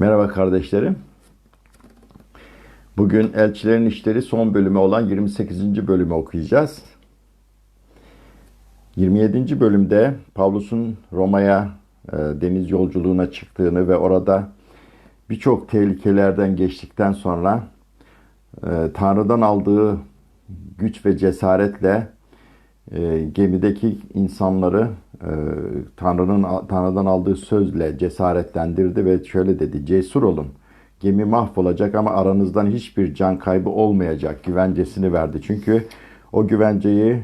Merhaba kardeşlerim. Bugün Elçilerin İşleri son bölümü olan 28. bölümü okuyacağız. 27. bölümde Pavlus'un Roma'ya e, deniz yolculuğuna çıktığını ve orada birçok tehlikelerden geçtikten sonra e, Tanrı'dan aldığı güç ve cesaretle e, gemideki insanları e, Tanrı'nın Tanrı'dan aldığı sözle cesaretlendirdi ve şöyle dedi: "Cesur olun. Gemi mahvolacak ama aranızdan hiçbir can kaybı olmayacak." güvencesini verdi. Çünkü o güvenceyi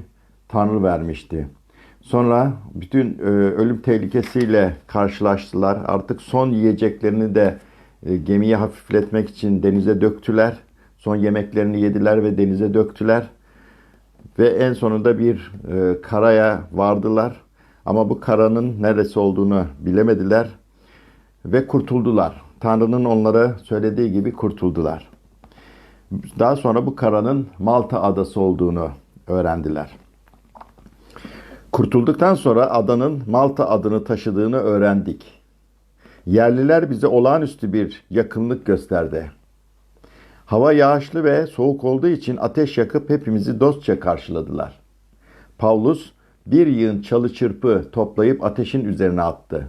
Tanrı vermişti. Sonra bütün e, ölüm tehlikesiyle karşılaştılar. Artık son yiyeceklerini de e, gemiyi hafifletmek için denize döktüler. Son yemeklerini yediler ve denize döktüler. Ve en sonunda bir e, karaya vardılar. Ama bu karanın neresi olduğunu bilemediler ve kurtuldular. Tanrı'nın onlara söylediği gibi kurtuldular. Daha sonra bu karanın Malta adası olduğunu öğrendiler. Kurtulduktan sonra adanın Malta adını taşıdığını öğrendik. Yerliler bize olağanüstü bir yakınlık gösterdi. Hava yağışlı ve soğuk olduğu için ateş yakıp hepimizi dostça karşıladılar. Paulus bir yığın çalı çırpı toplayıp ateşin üzerine attı.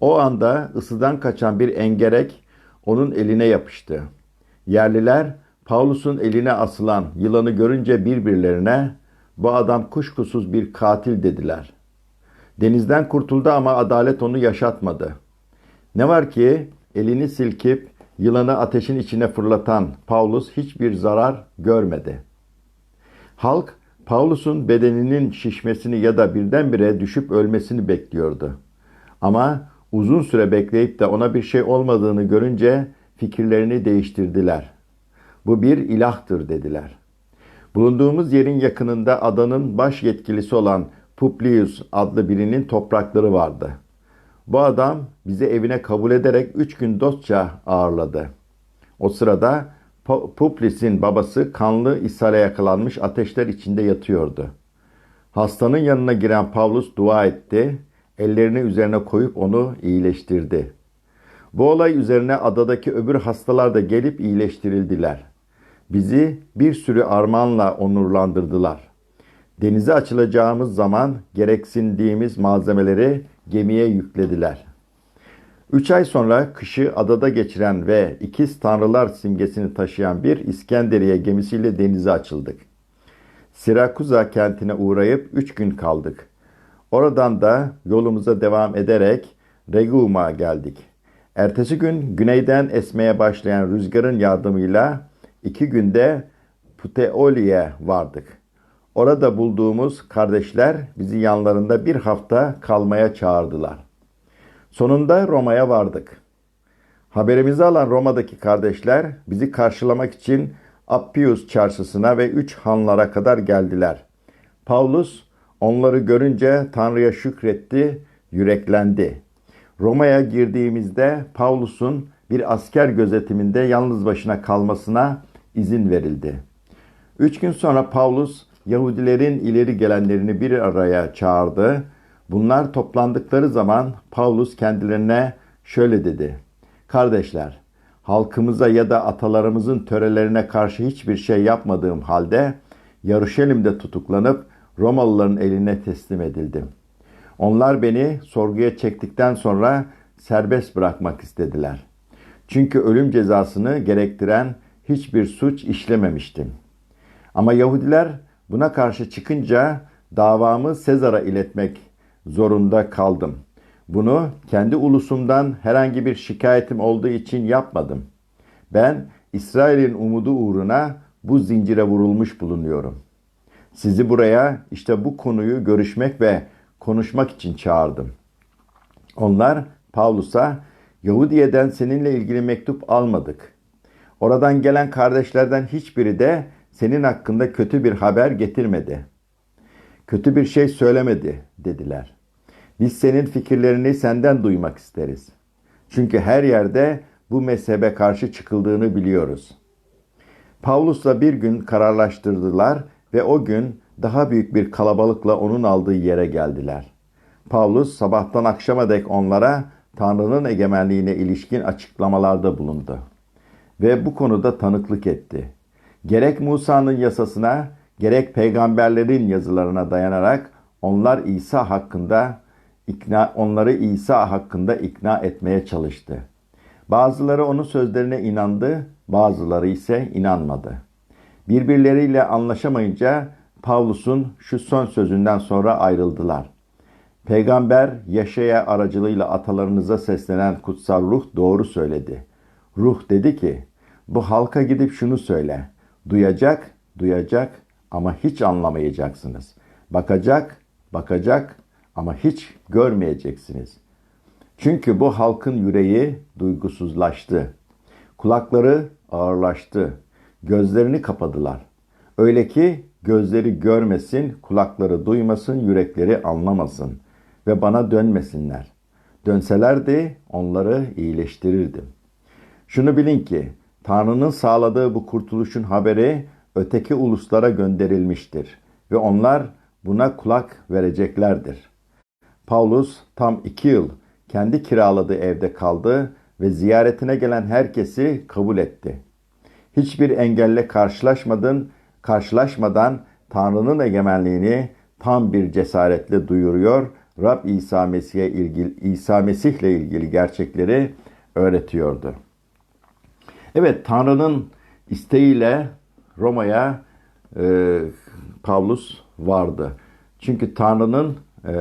O anda ısıdan kaçan bir engerek onun eline yapıştı. Yerliler Paulus'un eline asılan yılanı görünce birbirlerine bu adam kuşkusuz bir katil dediler. Denizden kurtuldu ama adalet onu yaşatmadı. Ne var ki elini silkip yılanı ateşin içine fırlatan Paulus hiçbir zarar görmedi. Halk Paulus'un bedeninin şişmesini ya da birdenbire düşüp ölmesini bekliyordu. Ama uzun süre bekleyip de ona bir şey olmadığını görünce fikirlerini değiştirdiler. Bu bir ilahtır dediler. Bulunduğumuz yerin yakınında adanın baş yetkilisi olan Publius adlı birinin toprakları vardı. Bu adam bizi evine kabul ederek üç gün dostça ağırladı. O sırada Publius'in babası kanlı ishale yakalanmış ateşler içinde yatıyordu. Hastanın yanına giren Pavlus dua etti, ellerini üzerine koyup onu iyileştirdi. Bu olay üzerine adadaki öbür hastalar da gelip iyileştirildiler. Bizi bir sürü armağanla onurlandırdılar. Denize açılacağımız zaman gereksindiğimiz malzemeleri gemiye yüklediler. Üç ay sonra kışı adada geçiren ve ikiz tanrılar simgesini taşıyan bir İskenderiye gemisiyle denize açıldık. Sirakuza kentine uğrayıp üç gün kaldık. Oradan da yolumuza devam ederek Regum'a geldik. Ertesi gün güneyden esmeye başlayan rüzgarın yardımıyla iki günde Puteoli'ye vardık. Orada bulduğumuz kardeşler bizi yanlarında bir hafta kalmaya çağırdılar. Sonunda Roma'ya vardık. Haberimizi alan Roma'daki kardeşler bizi karşılamak için Appius çarşısına ve üç hanlara kadar geldiler. Paulus onları görünce Tanrı'ya şükretti, yüreklendi. Roma'ya girdiğimizde Paulus'un bir asker gözetiminde yalnız başına kalmasına izin verildi. Üç gün sonra Paulus Yahudilerin ileri gelenlerini bir araya çağırdı. Bunlar toplandıkları zaman Paulus kendilerine şöyle dedi. Kardeşler, halkımıza ya da atalarımızın törelerine karşı hiçbir şey yapmadığım halde Yaruşelim'de tutuklanıp Romalıların eline teslim edildim. Onlar beni sorguya çektikten sonra serbest bırakmak istediler. Çünkü ölüm cezasını gerektiren hiçbir suç işlememiştim. Ama Yahudiler buna karşı çıkınca davamı Sezar'a iletmek zorunda kaldım. Bunu kendi ulusumdan herhangi bir şikayetim olduğu için yapmadım. Ben İsrail'in umudu uğruna bu zincire vurulmuş bulunuyorum. Sizi buraya işte bu konuyu görüşmek ve konuşmak için çağırdım. Onlar Pavlus'a Yahudiye'den seninle ilgili mektup almadık. Oradan gelen kardeşlerden hiçbiri de senin hakkında kötü bir haber getirmedi. Kötü bir şey söylemedi dediler. Biz senin fikirlerini senden duymak isteriz. Çünkü her yerde bu mezhebe karşı çıkıldığını biliyoruz. Pavlus'la bir gün kararlaştırdılar ve o gün daha büyük bir kalabalıkla onun aldığı yere geldiler. Pavlus sabahtan akşama dek onlara Tanrı'nın egemenliğine ilişkin açıklamalarda bulundu ve bu konuda tanıklık etti. Gerek Musa'nın yasasına, gerek peygamberlerin yazılarına dayanarak onlar İsa hakkında ikna onları İsa hakkında ikna etmeye çalıştı. Bazıları onun sözlerine inandı, bazıları ise inanmadı. Birbirleriyle anlaşamayınca Pavlus'un şu son sözünden sonra ayrıldılar. Peygamber Yaşaya aracılığıyla atalarınıza seslenen kutsal ruh doğru söyledi. Ruh dedi ki, bu halka gidip şunu söyle. Duyacak, duyacak ama hiç anlamayacaksınız. Bakacak, bakacak ama hiç görmeyeceksiniz. Çünkü bu halkın yüreği duygusuzlaştı. Kulakları ağırlaştı. Gözlerini kapadılar. Öyle ki gözleri görmesin, kulakları duymasın, yürekleri anlamasın ve bana dönmesinler. Dönselerdi onları iyileştirirdim. Şunu bilin ki Tanrı'nın sağladığı bu kurtuluşun haberi öteki uluslara gönderilmiştir ve onlar buna kulak vereceklerdir. Paulus tam iki yıl kendi kiraladığı evde kaldı ve ziyaretine gelen herkesi kabul etti. Hiçbir engelle karşılaşmadın, karşılaşmadan Tanrı'nın egemenliğini tam bir cesaretle duyuruyor. Rab İsa Mesih'e ilgili İsa Mesih'le ilgili gerçekleri öğretiyordu. Evet, Tanrı'nın isteğiyle Roma'ya e, Pavlus vardı. Çünkü Tanrı'nın e,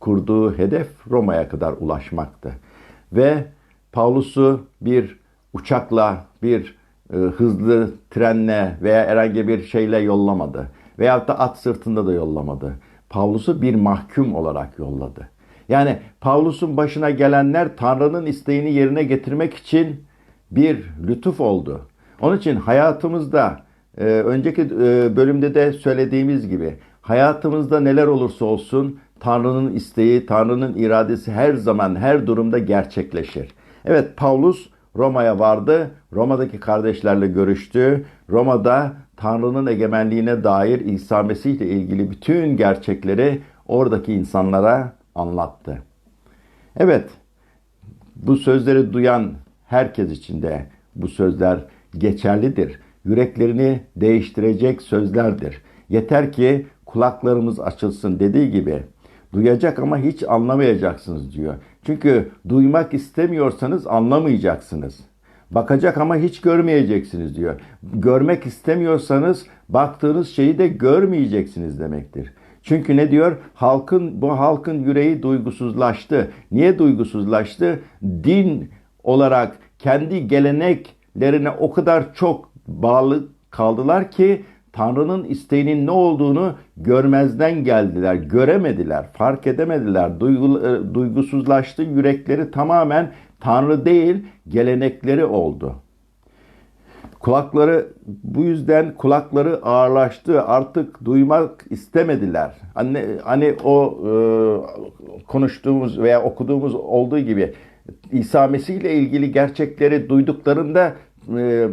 kurduğu hedef Roma'ya kadar ulaşmaktı. Ve Pavlus'u bir uçakla, bir e, hızlı trenle veya herhangi bir şeyle yollamadı. Veyahut da at sırtında da yollamadı. Pavlus'u bir mahkum olarak yolladı. Yani Pavlus'un başına gelenler Tanrı'nın isteğini yerine getirmek için bir lütuf oldu. Onun için hayatımızda e, önceki e, bölümde de söylediğimiz gibi hayatımızda neler olursa olsun Tanrı'nın isteği, Tanrı'nın iradesi her zaman her durumda gerçekleşir. Evet Paulus Roma'ya vardı. Roma'daki kardeşlerle görüştü. Roma'da Tanrı'nın egemenliğine dair İsa Mesih ile ilgili bütün gerçekleri oradaki insanlara anlattı. Evet, bu sözleri duyan herkes için de bu sözler geçerlidir. Yüreklerini değiştirecek sözlerdir. Yeter ki kulaklarımız açılsın dediği gibi duyacak ama hiç anlamayacaksınız diyor. Çünkü duymak istemiyorsanız anlamayacaksınız. Bakacak ama hiç görmeyeceksiniz diyor. Görmek istemiyorsanız baktığınız şeyi de görmeyeceksiniz demektir. Çünkü ne diyor? Halkın bu halkın yüreği duygusuzlaştı. Niye duygusuzlaştı? Din olarak kendi geleneklerine o kadar çok bağlı kaldılar ki Tanrı'nın isteğinin ne olduğunu görmezden geldiler, göremediler, fark edemediler. Duygu, e, duygusuzlaştı, yürekleri tamamen Tanrı değil, gelenekleri oldu. Kulakları bu yüzden kulakları ağırlaştı. Artık duymak istemediler. Hani hani o e, konuştuğumuz veya okuduğumuz olduğu gibi İsa Mesih ile ilgili gerçekleri duyduklarında e,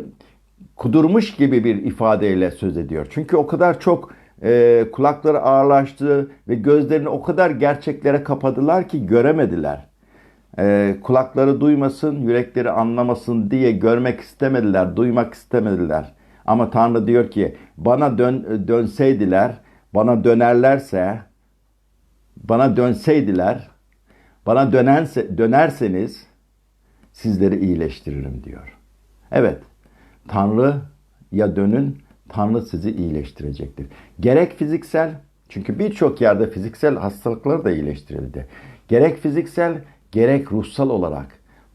kudurmuş gibi bir ifadeyle söz ediyor. Çünkü o kadar çok e, kulakları ağırlaştı ve gözlerini o kadar gerçeklere kapadılar ki göremediler. E, kulakları duymasın, yürekleri anlamasın diye görmek istemediler, duymak istemediler. Ama Tanrı diyor ki bana dön, dönseydiler, bana dönerlerse, bana dönseydiler, bana dönense, dönerseniz sizleri iyileştiririm diyor. Evet, Tanrı ya dönün, Tanrı sizi iyileştirecektir. Gerek fiziksel, çünkü birçok yerde fiziksel hastalıklar da iyileştirildi. Gerek fiziksel, gerek ruhsal olarak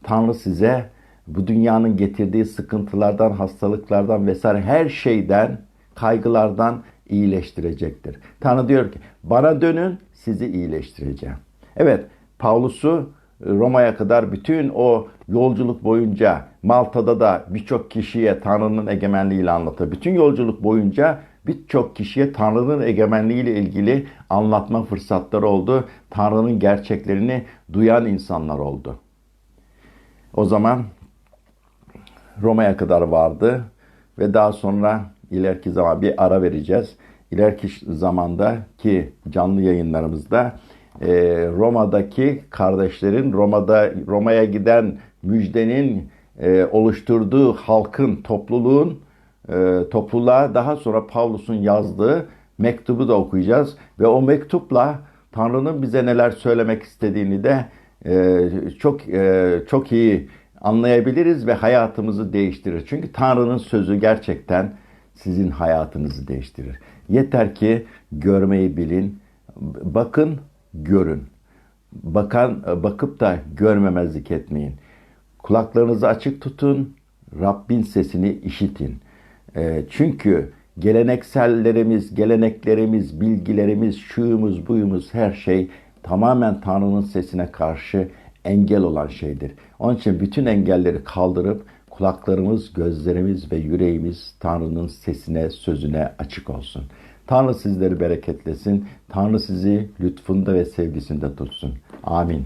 Tanrı size bu dünyanın getirdiği sıkıntılardan, hastalıklardan vesaire her şeyden, kaygılardan iyileştirecektir. Tanrı diyor ki bana dönün sizi iyileştireceğim. Evet Paulus'u Roma'ya kadar bütün o yolculuk boyunca Malta'da da birçok kişiye Tanrı'nın egemenliğiyle anlatır. Bütün yolculuk boyunca birçok kişiye Tanrı'nın egemenliğiyle ilgili anlatma fırsatları oldu. Tanrı'nın gerçeklerini duyan insanlar oldu. O zaman Roma'ya kadar vardı ve daha sonra ileriki zaman bir ara vereceğiz. İleriki zamanda ki canlı yayınlarımızda e, Roma'daki kardeşlerin Roma'da Roma'ya giden müjdenin e, oluşturduğu halkın, topluluğun e, topluluğa daha sonra Pavlus'un yazdığı mektubu da okuyacağız ve o mektupla Tanrı'nın bize neler söylemek istediğini de e, çok e, çok iyi anlayabiliriz ve hayatımızı değiştirir. Çünkü Tanrı'nın sözü gerçekten sizin hayatınızı değiştirir. Yeter ki görmeyi bilin, bakın, görün. Bakan bakıp da görmemezlik etmeyin. Kulaklarınızı açık tutun, Rabbin sesini işitin. E, çünkü geleneksellerimiz, geleneklerimiz, bilgilerimiz, şuyumuz, buyumuz her şey tamamen Tanrı'nın sesine karşı engel olan şeydir. Onun için bütün engelleri kaldırıp kulaklarımız, gözlerimiz ve yüreğimiz Tanrı'nın sesine, sözüne açık olsun. Tanrı sizleri bereketlesin. Tanrı sizi lütfunda ve sevgisinde tutsun. Amin.